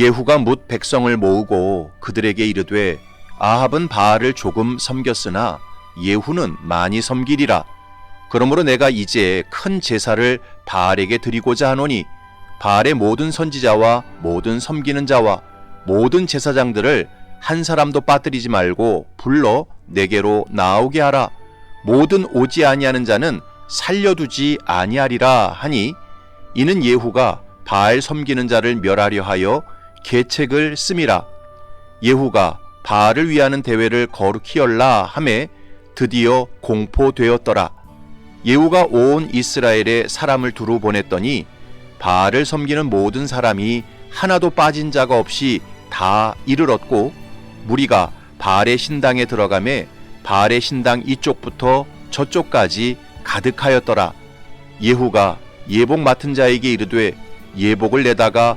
예후가 묻 백성을 모으고 그들에게 이르되 아합은 바알을 조금 섬겼으나 예후는 많이 섬기리라. 그러므로 내가 이제 큰 제사를 바알에게 드리고자 하노니 바알의 모든 선지자와 모든 섬기는 자와 모든 제사장들을 한 사람도 빠뜨리지 말고 불러 내게로 나오게 하라. 모든 오지 아니하는 자는 살려두지 아니하리라 하니 이는 예후가 바알 섬기는 자를 멸하려 하여 계책을 씀이라. 예후가 바알을 위하는 대회를 거룩히 열라 함에 드디어 공포되었더라. 예후가 온 이스라엘에 사람을 두루 보냈더니 바알을 섬기는 모든 사람이 하나도 빠진 자가 없이 다 이르렀고 무리가 바알의 신당에 들어가매 바알의 신당 이쪽부터 저쪽까지 가득하였더라. 예후가 예복 맡은 자에게 이르되 예복을 내다가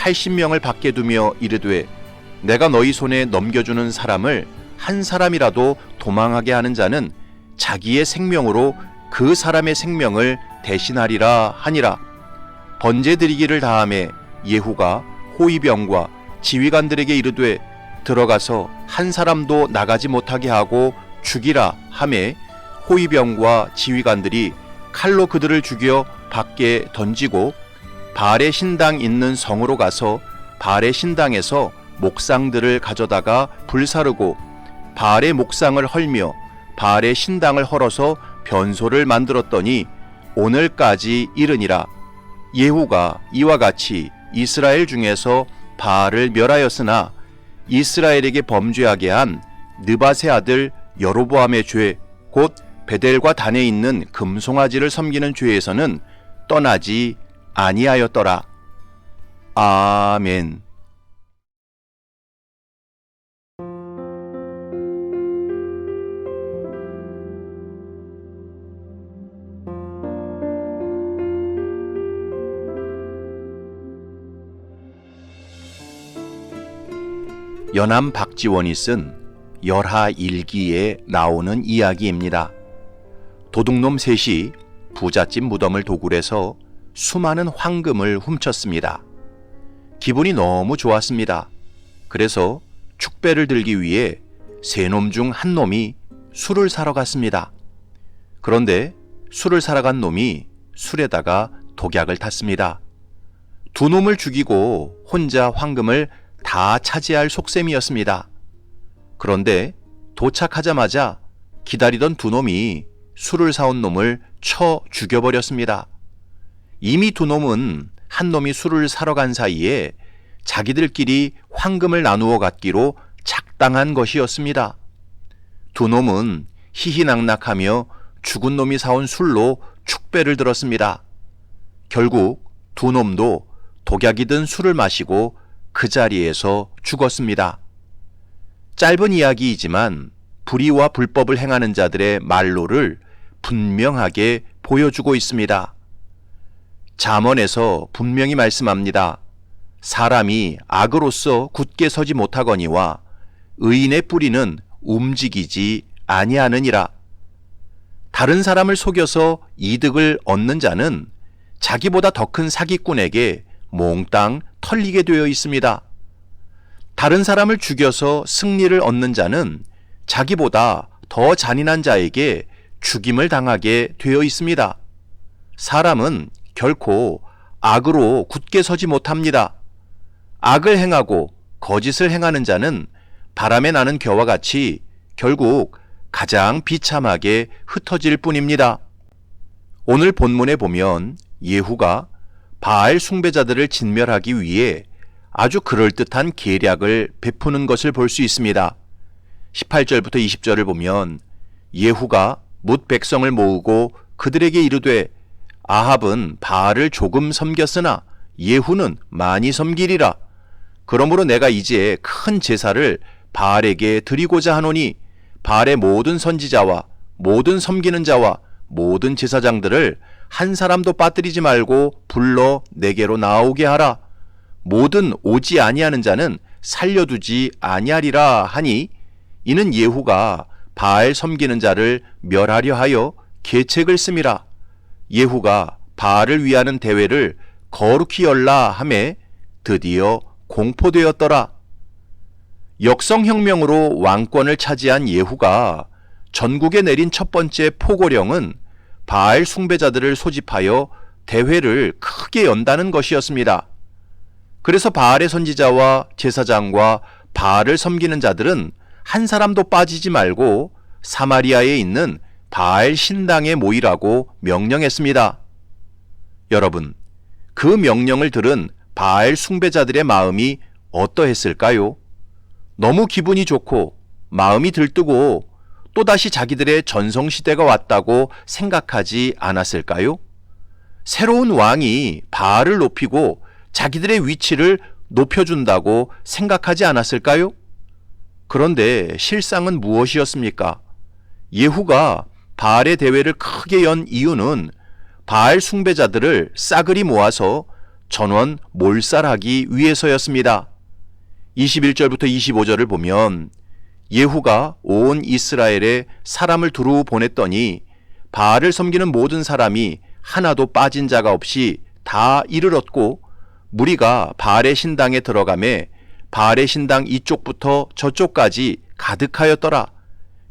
80명을 밖에 두며 이르되 내가 너희 손에 넘겨주는 사람을 한 사람이라도 도망하게 하는 자는 자기의 생명으로 그 사람의 생명을 대신하리라 하니라. 번제 드리기를 다함에 예후가 호위병과 지휘관들에게 이르되 들어가서 한 사람도 나가지 못하게 하고 죽이라 하매 호위병과 지휘관들이 칼로 그들을 죽여 밖에 던지고 바알의 신당 있는 성으로 가서 바알의 신당에서 목상들을 가져다가 불사르고 바알의 목상을 헐며 바알의 신당을 헐어서 변소를 만들었더니 오늘까지 이르니라. 예후가 이와 같이 이스라엘 중에서 바알을 멸하였으나 이스라엘에게 범죄하게 한 느바세 아들 여로보암의 죄 곧 베델과 단에 있는 금송아지를 섬기는 죄에서는 떠나지 아니하였더라. 아멘. 연암 박지원이 쓴 열하 일기에 나오는 이야기입니다. 도둑놈 셋이 부잣집 무덤을 도굴해서 수많은 황금을 훔쳤습니다. 기분이 너무 좋았습니다. 그래서 축배를 들기 위해 세 놈 중 한 놈이 술을 사러 갔습니다. 그런데 술을 사러 간 놈이 술에다가 독약을 탔습니다. 두 놈을 죽이고 혼자 황금을 다 차지할 속셈이었습니다. 그런데 도착하자마자 기다리던 두 놈이 술을 사온 놈을 쳐 죽여버렸습니다. 이미 두 놈은 한 놈이 술을 사러 간 사이에 자기들끼리 황금을 나누어 갖기로 작당한 것이었습니다. 두 놈은 희희낙낙하며 죽은 놈이 사온 술로 축배를 들었습니다. 결국 두 놈도 독약이 든 술을 마시고 그 자리에서 죽었습니다. 짧은 이야기이지만 불의와 불법을 행하는 자들의 말로를 분명하게 보여주고 있습니다. 잠언에서 분명히 말씀합니다. 사람이 악으로서 굳게 서지 못하거니와 의인의 뿌리는 움직이지 아니하느니라. 다른 사람을 속여서 이득을 얻는 자는 자기보다 더 큰 사기꾼에게 몽땅 털리게 되어 있습니다. 다른 사람을 죽여서 승리를 얻는 자는 자기보다 더 잔인한 자에게 죽임을 당하게 되어 있습니다. 사람은 결코 악으로 굳게 서지 못합니다. 악을 행하고 거짓을 행하는 자는 바람에 나는 겨와 같이 결국 가장 비참하게 흩어질 뿐입니다. 오늘 본문에 보면 예후가 바알 숭배자들을 진멸하기 위해 아주 그럴듯한 계략을 베푸는 것을 볼 수 있습니다. 18절부터 20절을 보면 예후가 뭇 백성을 모으고 그들에게 이르되 아합은 바알을 조금 섬겼으나 예후는 많이 섬기리라. 그러므로 내가 이제 큰 제사를 바알에게 드리고자 하노니 바알의 모든 선지자와 모든 섬기는 자와 모든 제사장들을 한 사람도 빠뜨리지 말고 불러 내게로 나오게 하라. 모든 오지 아니하는 자는 살려두지 아니하리라 하니 이는 예후가 바알 섬기는 자를 멸하려 하여 계책을 씀이라. 예후가 바알을 위하는 대회를 거룩히 열라 함에 드디어 공포되었더라. 역성혁명으로 왕권을 차지한 예후가 전국에 내린 첫 번째 포고령은 바알 숭배자들을 소집하여 대회를 크게 연다는 것이었습니다. 그래서 바알의 선지자와 제사장과 바알을 섬기는 자들은 한 사람도 빠지지 말고 사마리아에 있는 바알 신당에 모이라고 명령했습니다. 여러분, 그 명령을 들은 바알 숭배자들의 마음이 어떠했을까요? 너무 기분이 좋고 마음이 들뜨고 또다시 자기들의 전성시대가 왔다고 생각하지 않았을까요? 새로운 왕이 바알을 높이고 자기들의 위치를 높여준다고 생각하지 않았을까요? 그런데 실상은 무엇이었습니까? 예후가 바알의 대회를 크게 연 이유는 바알 숭배자들을 싸그리 모아서 전원 몰살하기 위해서였습니다. 21절부터 25절을 보면 예후가 온 이스라엘에 사람을 두루 보냈더니 바알을 섬기는 모든 사람이 하나도 빠진 자가 없이 다 이르렀고 무리가 바알의 신당에 들어가매 바알의 신당 이쪽부터 저쪽까지 가득하였더라.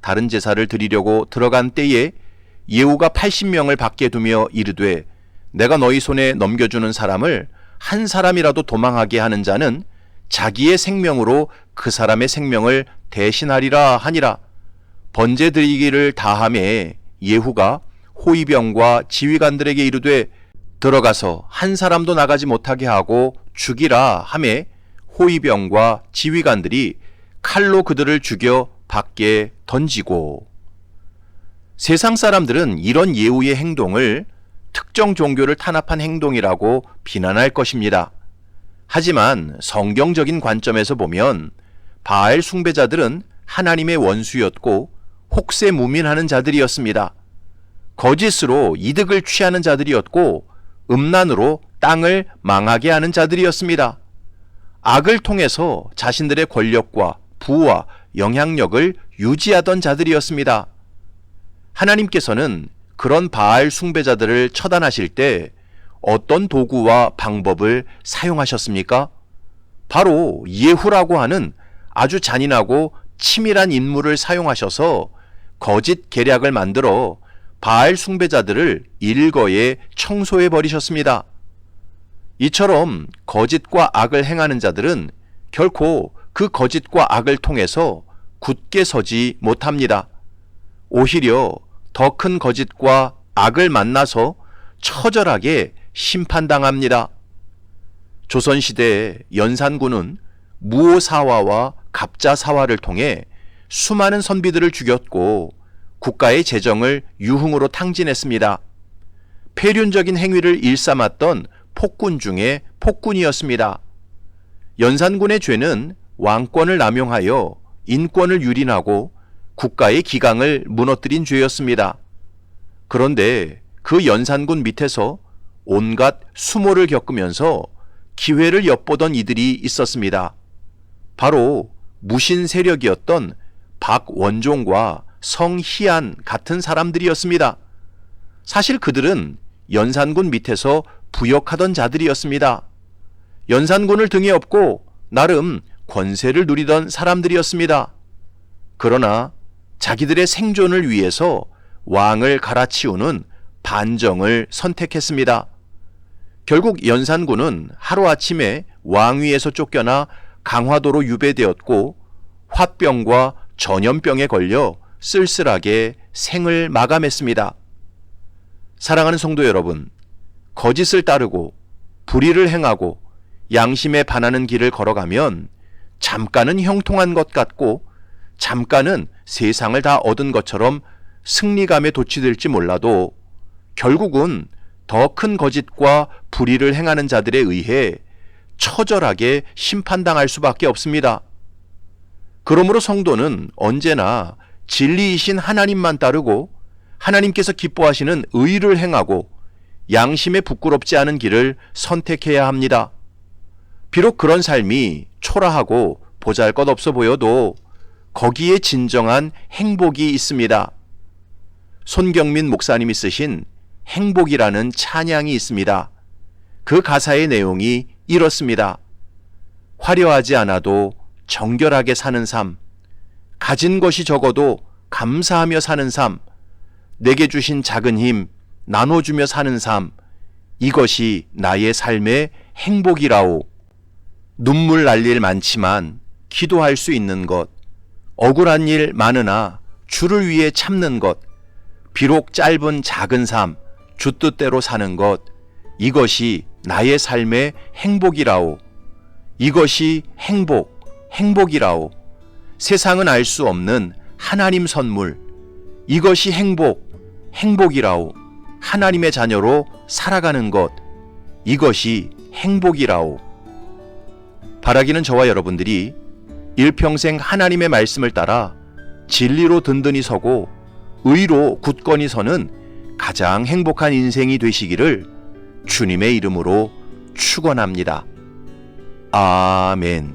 다른 제사를 드리려고 들어간 때에 예후가 80명을 밖에 두며 이르되 내가 너희 손에 넘겨주는 사람을 한 사람이라도 도망하게 하는 자는 자기의 생명으로 그 사람의 생명을 대신하리라 하니라. 번제 드리기를 다함에 예후가 호위병과 지휘관들에게 이르되 들어가서 한 사람도 나가지 못하게 하고 죽이라 함에 호위병과 지휘관들이 칼로 그들을 죽여 밖에 던지고 세상 사람들은 이런 예후의 행동을 특정 종교를 탄압한 행동이라고 비난할 것입니다. 하지만 성경적인 관점에서 보면 바알 숭배자들은 하나님의 원수였고 혹세 무민하는 자들이었습니다. 거짓으로 이득을 취하는 자들이었고 음란으로 땅을 망하게 하는 자들이었습니다. 악을 통해서 자신들의 권력과 부와 영향력을 유지하던 자들이었습니다. 하나님께서는 그런 바알 숭배자들을 처단하실 때 어떤 도구와 방법을 사용하셨습니까? 바로 예후라고 하는 아주 잔인하고 치밀한 인물을 사용하셔서 거짓 계략을 만들어 바알 숭배자들을 일거에 청소해 버리셨습니다. 이처럼 거짓과 악을 행하는 자들은 결코 그 거짓과 악을 통해서 굳게 서지 못합니다. 오히려 더 큰 거짓과 악을 만나서 처절하게 심판당합니다. 조선시대 연산군은 무오사화와 갑자사화를 통해 수많은 선비들을 죽였고 국가의 재정을 유흥으로 탕진했습니다. 폐륜적인 행위를 일삼았던 폭군 중에 폭군이었습니다. 연산군의 죄는 왕권을 남용하여 인권을 유린하고 국가의 기강을 무너뜨린 죄였습니다. 그런데 그 연산군 밑에서 온갖 수모를 겪으면서 기회를 엿보던 이들이 있었습니다. 바로 무신 세력이었던 박원종과 성희안 같은 사람들이었습니다. 사실 그들은 연산군 밑에서 부역하던 자들이었습니다. 연산군을 등에 업고 나름 권세를 누리던 사람들이었습니다. 그러나 자기들의 생존을 위해서 왕을 갈아치우는 반정을 선택했습니다. 결국 연산군은 하루아침에 왕위에서 쫓겨나 강화도로 유배되었고 화병과 전염병에 걸려 쓸쓸하게 생을 마감했습니다. 사랑하는 성도 여러분, 거짓을 따르고 불의를 행하고 양심에 반하는 길을 걸어가면 잠깐은 형통한 것 같고 잠깐은 세상을 다 얻은 것처럼 승리감에 도취될지 몰라도 결국은 더 큰 거짓과 불의를 행하는 자들에 의해 처절하게 심판당할 수밖에 없습니다. 그러므로 성도는 언제나 진리이신 하나님만 따르고 하나님께서 기뻐하시는 의를 행하고 양심에 부끄럽지 않은 길을 선택해야 합니다. 비록 그런 삶이 초라하고 보잘 것 없어 보여도 거기에 진정한 행복이 있습니다. 손경민 목사님이 쓰신 행복이라는 찬양이 있습니다. 그 가사의 내용이 이렇습니다. 화려하지 않아도 정결하게 사는 삶, 가진 것이 적어도 감사하며 사는 삶, 내게 주신 작은 힘 나눠주며 사는 삶, 이것이 나의 삶의 행복이라오. 눈물 날 일 많지만 기도할 수 있는 것, 억울한 일 많으나 주를 위해 참는 것, 비록 짧은 작은 삶, 주 뜻대로 사는 것, 이것이 나의 삶의 행복이라오. 이것이 행복, 행복이라오. 세상은 알 수 없는 하나님 선물. 이것이 행복, 행복이라오. 하나님의 자녀로 살아가는 것. 이것이 행복이라오. 바라기는 저와 여러분들이 일평생 하나님의 말씀을 따라 진리로 든든히 서고 의로 굳건히 서는 가장 행복한 인생이 되시기를 주님의 이름으로 축원합니다. 아멘.